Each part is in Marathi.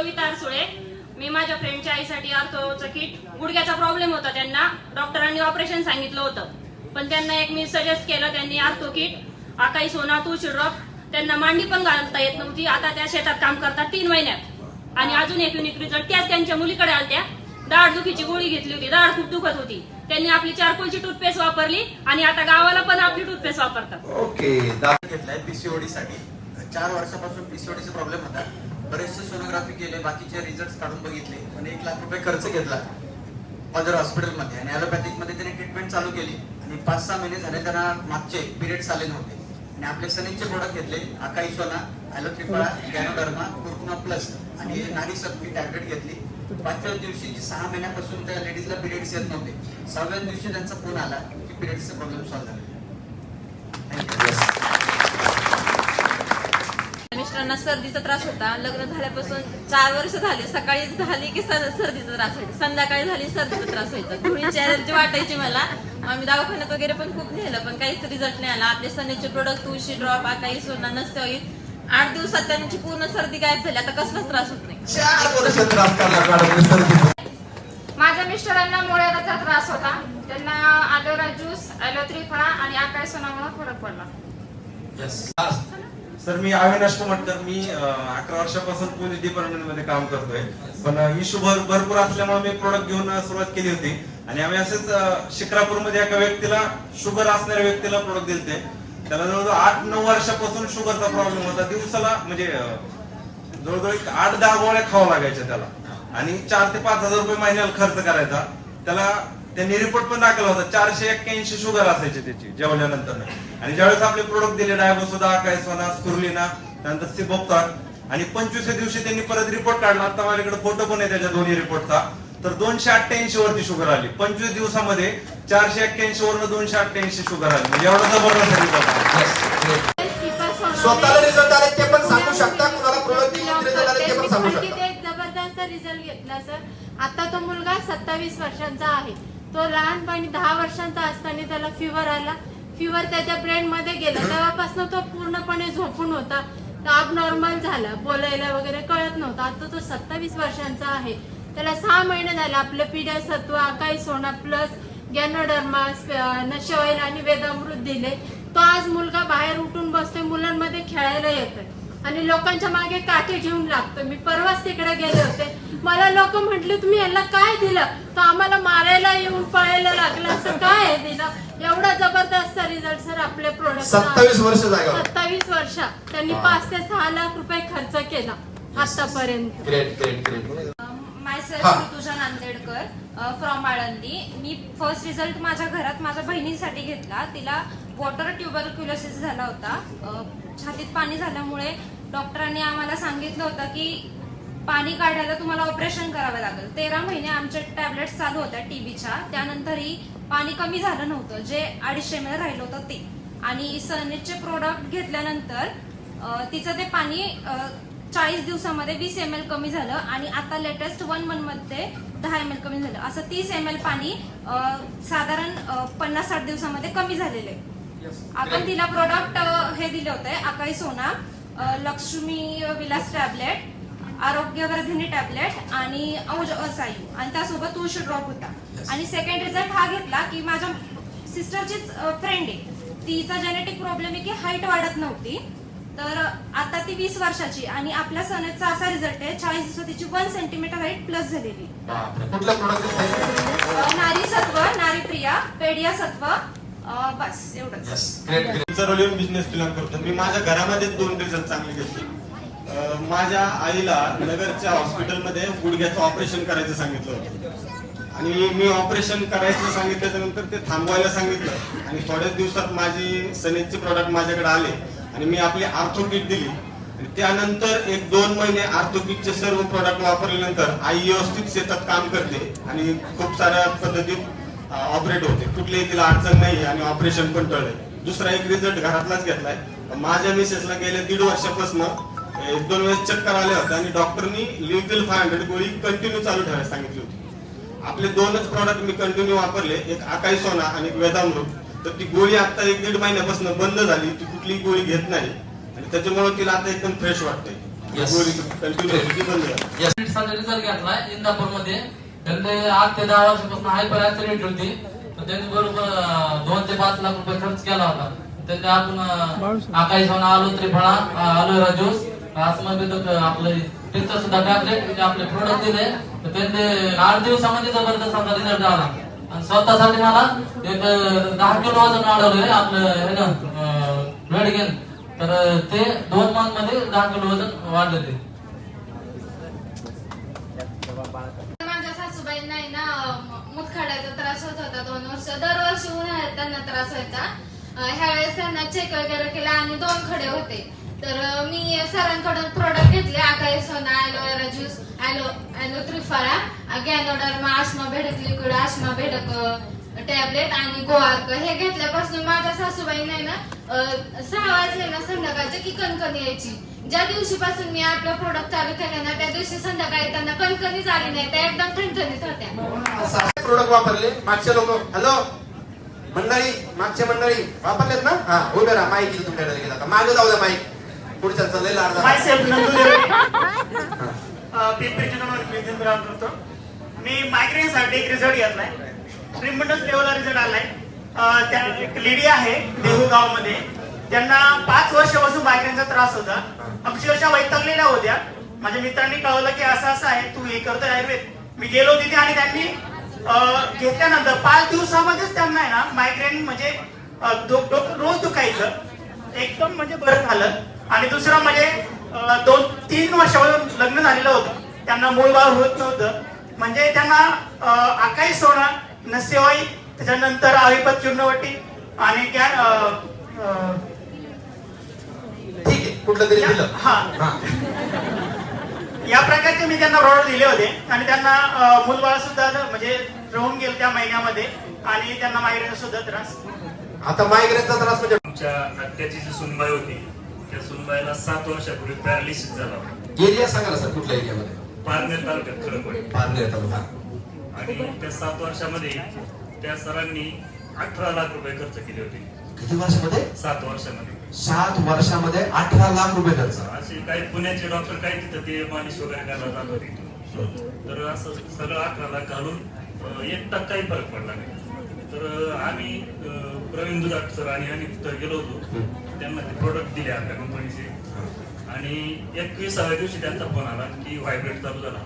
कविता अरसुळे मी माझ्या फ्रेंडच्या आईसाठी अर्थोचं किट गुडघ्याचा प्रॉब्लेम होता त्यांना. डॉक्टरांनी ऑपरेशन सांगितलं होतं. पण त्यांना एक मी सजेस्ट केलं त्यांनी आर्थो किट आकाई सोना तुळशी ड्रॉप त्यांना मांडी पण घालता येत नव्हती. आता त्या शेतात काम करतात तीन महिन्यात. आणि अजून एक युनिक रिझल्ट त्याच त्यांच्या मुलीकडे आलत्या. दाढ दुखीची गोळी घेतली होती. दाढ खूप दुखत होती. त्यांनी आपली चारकोलची टूथपेस्ट वापरली आणि आता गावाला पण आपली टूथपेस्ट वापरतात. ओके दा- घेतलाय पीसीओडी साठी. चार वर्षापासून पीसीओडीचा प्रॉब्लेम होता बाकीचे रिझल्ट काढून बघितले आणि एक लाख रुपये खर्च घेतला मदर हॉस्पिटलमध्ये आणि ॲलोपॅथिकमध्ये त्यांनी ट्रीटमेंट चालू केली. आणि पाच सहा महिने झाले त्यांना मागचे पिरियड्स आले नव्हते. आणि आपले सनिकचे प्रोडक्ट घेतले आकाई सोना गॅनोडर्मा कुर्कुमा प्लस आणि नाडी सक्ती टॅबलेट घेतली. पाचव्या दिवशी सहा महिन्यापासून त्या लेडीजला पिरियड्स येत नव्हते. सहाव्या दिवशी त्यांचा फोन आला की पिरियड्सचा प्रॉब्लेम सॉल्व्ह झाला. थँक्यू मिस्टरांना सर्दीचा त्रास होता. लग्न झाल्यापासून चार वर्ष झाले. सकाळी झाली की सर- सर्दीचा त्रास व्हायचा. संध्याकाळी झाली सर्दीचा त्रास व्हायचा. धुळीची वाटायची मला. आम्ही दवाखान्यात वगैरे पण खूप नेलं पण काहीच रिझल्ट नाही आला. आपले सनेचे प्रोडक्ट तुळशी ड्रॉप काही सोना नसते होईल. आठ दिवसात त्यांची पूर्ण सर्दी गायब झाली. आता कसलाच त्रास होत नाही. माझ्या मिस्टरांना मुळ्याचा त्रास होता. त्यांना ॲलोरा ज्यूस ॲलोथ्री फळा आणि आकाश सोनामुळे फरक पडला. सर मी अविनाश म्हटलं मी अकरा वर्षापासून पोलीस डिपार्टमेंटमध्ये काम करतोय. पण इश्यू भरपूर असल्यामुळे मी प्रोडक्ट घेऊन सुरुवात केली होती. आणि आम्ही असेच शिक्रापूरमध्ये एका व्यक्तीला शुगर असणाऱ्या व्यक्तीला प्रोडक्ट दिलते. त्याला जवळजवळ आठ नऊ वर्षापासून शुगरचा प्रॉब्लेम होता. दिवसाला म्हणजे जवळजवळ एक आठ दहा गोळ्या खावा लागायच्या त्याला. आणि चार ते पाच हजार रुपये महिन्याला खर्च करायचा. त्याला त्यांनी रिपोर्ट पण दाखवला होता. चारशे एक्क्याऐंशी शुगर असायची त्याची जेवल्यानंतर आणि ज्यावेळेस आपले प्रोडक्ट दिले डायबोसोदा काय सोना स्कुर्लिना त्यानंतर सिबोक्तार आणि पंचवीसव्या दिवशी त्यांनी परत रिपोर्ट काढला. आता माझ्याकडे फोटो पण आहे त्याच्या दोन्ही रिपोर्टचा तर दोनशे अठ्ठ्याऐंशी वरती शुगर आली. पंचवीस दिवसामध्ये चारशे एक्क्याऐंशी वरनं दोनशे अठ्ठ्याऐंशी शुगर आली. म्हणजे एवढा जबरदस्त. स्वतःला रिझल्ट आले ते पण सांगू शकता. कुणाला प्रोडक्ट रिझल्ट आले ते पण सांगू शकता. जबरदस्त रिझल्ट घेतला सर आता तो मुलगा सत्तावीस वर्षांचा आहे. तो लहानपणी दहा वर्षांचा असताना त्याला फिवर आला. फिवर त्याच्या ब्रेन मध्ये गेला. तेव्हापासून तो पूर्णपणे झोपून होता. ताप नॉर्मल झाला. बोलायला वगैरे कळत नव्हतं. आता तो सत्तावीस वर्षांचा आहे. त्याला सहा महिने झाले. आपलं पिढ्या सत्व आकाई सोना प्लस गॅनोडर्मा नशेवाईल आणि वेदामृत दिले. तो आज मुलगा बाहेर उठून बसतोय. मुलांमध्ये खेळायला येतोय. आणि लोकांच्या मागे काठी घेऊन लागतो मी परवाच तिकडे गेले मला लोक म्हटले तुम्ही याला काय दिलं? तो आम्हाला मारायला येऊन पळायला लागला. असं काय दिलं? एवढा जबरदस्त रिझल्ट सर आपल्या प्रोडक्ट सत्तावीस वर्ष जागा सत्तावीस वर्षात त्यांनी. पाच ते सहा लाख रुपये खर्च केला आतापर्यंत. ग्रेट ग्रेट ग्रेट मायसेल्फ हा. ऋतुजा नांदेडकर फ्रॉम आळंदी. मी फर्स्ट रिझल्ट माझ्या घरात माझ्या बहिणीसाठी घेतला. तिला वॉटर ट्युबरक्युलोसिस झाला होता. अ, छातीत पाणी झाल्यामुळे डॉक्टरांनी आम्हाला सांगितलं होतं की पाणी काढायला तुम्हाला ऑपरेशन करावं लागेल. तेरा महिने आमचे टॅबलेट्स चालू होत्या टीबीच्या त्यानंतरही पाणी कमी झालं नव्हतं. जे अडीचशे एम राहिलं होतं ते. आणि सनेजचे प्रोडक्ट घेतल्यानंतर तिचं ते पाणी चाळीस दिवसामध्ये वीस एम एल कमी झालं. आणि आता लेटेस्ट वन मंथमध्ये दहा एम एल कमी झालं. असं तीस एम एल पाणी साधारण पन्नास साठ दिवसामध्ये कमी झालेले आपण तिला प्रोडक्ट हे दिले होते अकाई सोना लक्ष्मी विलास टॅबलेट आरोग्यवर्धिनी टॅबलेट आणि औज असायू. आणि त्यासोबत तुळशी ड्रॉप होता. आणि सेकंड रिझल्ट हा घेतला की माझ्या सिस्टरचीच फ्रेंड आहे. तिचा जेनेटिक प्रॉब्लेम आहे की हाईट वाढत नव्हती. तर आता ती वीस वर्षाची आणि आपल्या सनेचा असा रिझल्ट आहे चाळीस दिवसात तिची वन सेंटीमीटर हाईट प्लस झालेली. नारी सत्व नारी प्रिया पेडिया सत्व बस एवढंच. ग्रेट ग्रेट सर्वलियन बिझनेस प्लॅन करतो. मी माझ्या घरामध्ये दोन रिझल्ट चांगले घेतले. माझ्या आईला नगरच्या हॉस्पिटलमध्ये गुडघ्याचं ऑपरेशन करायचं सांगितलं होतं. आणि मी ऑपरेशन करायचं सांगितल्याच्या नंतर ते थांबवायला सांगितलं. आणि थोड्याच दिवसात माझी सनेजचे प्रॉडक्ट माझ्याकडे आले. आणि मी आपली आर्थोकिट दिली. आणि त्यानंतर एक दोन महिने आर्थोकिटचे सर्व प्रॉडक्ट वापरल्यानंतर आई व्यवस्थित शेतात काम करते आणि खूप साऱ्या पद्धतीत ऑपरेट होते. कुठलीही तिला अडचण नाही आणि ऑपरेशन पण टळले दुसरा एक रिझल्ट घरातलाच घेतलाय. माझ्या मिसेसला गेल्या दीड वर्षापासून एक दोन वेळेस चक्कर आले होते आणि डॉक्टरनी लिव्हिल फाय हंड्रेड गोळी कंटिन्यू चालू ठेवायला सांगितली होती. आपले दोनच प्रॉडक्ट मी कंटिन्यू वापरले एक आकाई सोना आणि एक वेदामृत. तर ती गोळी आता एक दीड महिन्यापासून बंद झाली ती कुठलीही गोळी घेत नाही. आणि त्याच्यामुळे तिला आता एकदम फ्रेश वाटते. गोळी कंटिन्यू बंद झाली. रिझल्ट घेतलाय इंदापूरमध्ये त्यांनी आठ ते दहा वर्षापासून हायपर ऍक्सिडेंट होती. तर त्यांनी बरोबर दोन ते पाच लाख रुपये खर्च केला होता. त्यांनी आपण आकाश सोना आलो त्रिफळा अलोवेरा ज्यूस अस्मबिदक आपलं तिथं सुद्धा टॅबलेट आपले प्रोडक्ट दिले तर त्यांनी आठ दिवसामध्ये जबरदस्त आता रिझल्ट आला. आणि स्वतःसाठी मला एक अं, दहा किलो वजन वाढवलंय आपलं हे ना वेट गेन तर ते दोन मंथमध्ये दहा किलो वजन वाढले ते माझ्या सासूबाईंना आहे ना म- मुतखड्याचा त्रास होत होता दोन वर्ष. दरवर्षी उन्हाळ्यात त्यांना त्रास व्हायचा. ह्यावेळेस ह्या त्यांना चेक वगैरे केला आणि दोन खडे होते. तर मी सरांकडून प्रोडक्ट घेतले. Akai Sona aloe vera juice aloe aloe Triphala Ganoderma आसमा भेडक लिक्विड आश्मा भेडक टॅबलेट आणि गोआर्क हे घेतल्यापासून माझ्या नाही ना सहा वाजले ना संध्याकाळचे की कणकण यायची. ज्या दिवशीपासून मी आपलं प्रोडक्ट चालू केला ना त्या दिवशी संध्याकाळी त्यांना कणकणीच आली नाही. त्या एकदम ठणठणीत होत्या. प्रोडक्ट वापरले. मागचे लोक हॅलो मंडळी मागच्या मंडळी वापरलेत ना? हा उभे राहा माहिती तुमच्याकडे गेला. मागे जाऊ द्या माहिती. पुढच्या चाललेलं अर्धा मायसेल्फ नंदू पिंपरी चिंचवड करतो. मी मायग्रेन साठी एक रिझल्ट घेतलाय. ट्रिमंडस लेवलला रिझल्ट आलाय. त्या एक लेडी आहे देहू गावमध्ये. त्यांना पाच वर्षापासून मायग्रेनचा त्रास होता. अक्षरशः वैतागलेल्या होत्या. माझ्या मित्रांनी कळवलं की असं असं आहे तू हे करतोय आयुर्वेद. मी गेलो तिथे आणि त्यांनी घेतल्यानंतर पाच दिवसामध्येच त्यांना आहे ना मायग्रेन म्हणजे रोज दुखायचं. एकदम म्हणजे बरं झालं. आणि दुसरं म्हणजे दोन तीन वर्षापासून लग्न झालेलं होतं. त्यांना मूळ बाळ होत नव्हतं. म्हणजे त्यांना आकाई सोना नसेवाई त्याच्यानंतर अविपत चूर्णवटी आणि त्या ठीक आहे कुठलं तरी दिलं. हा. या प्रकारचे मी त्यांना प्रॉडक्ट दिले होते. आणि त्यांना मूलबाळ सुद्धा म्हणजे राहून गेलं त्या महिन्यामध्ये. आणि त्यांना मायग्रेन सुद्धा त्रास. आता मायग्रेनचा त्रास म्हणजे आमच्या आत्याची जी सुनबाई होती त्या सुनबाईला सात वर्षापूर्वी पॅरालिसिस झाला. एरिया सांगा ना सर कुठल्या एरियामध्ये पारनेर तालुक्यात खडकवाडी पारनेर तालुका. आणि त्या सात वर्षामध्ये त्या सरांनी अठरा लाख रुपये खर्च केले होते. किती वर्षामध्ये? सात वर्षामध्ये. सात वर्षामध्ये अठरा लाख रुपये खर्च. असे काही पुण्याचे डॉक्टर काही तिथं ते मालिश वगैरे करायला जात होते. तर असं सगळं अठरा लाख घालून अं, एक टक्काही फरक पडला नाही. तर आम्ही प्रवीण दुधाट सर आणि आम्ही तिथं गेलो होतो. त्यांना ते प्रोडक्ट दिले आपल्या कंपनीचे आणि एकविसाव्या दिवशी त्यांचा फोन आला की व्हायब्रेट चालू झाला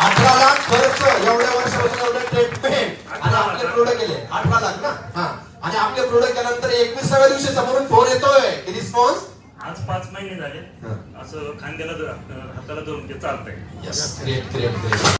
अठरा लाख खर्च एवढ्या वर्षापासून एवढं ट्रीटमेंट आणि आपले प्रोडक्ट गेले. अठरा लाख ना? हा. आणि आपले प्रोडक्ट केल्यानंतर एकविसाव्या दिवशी समोरून फोन येतोय. रिस्पॉन्स आज पाच महिने झाले. असं खांद्याला हाताला धरून ते चालतंय.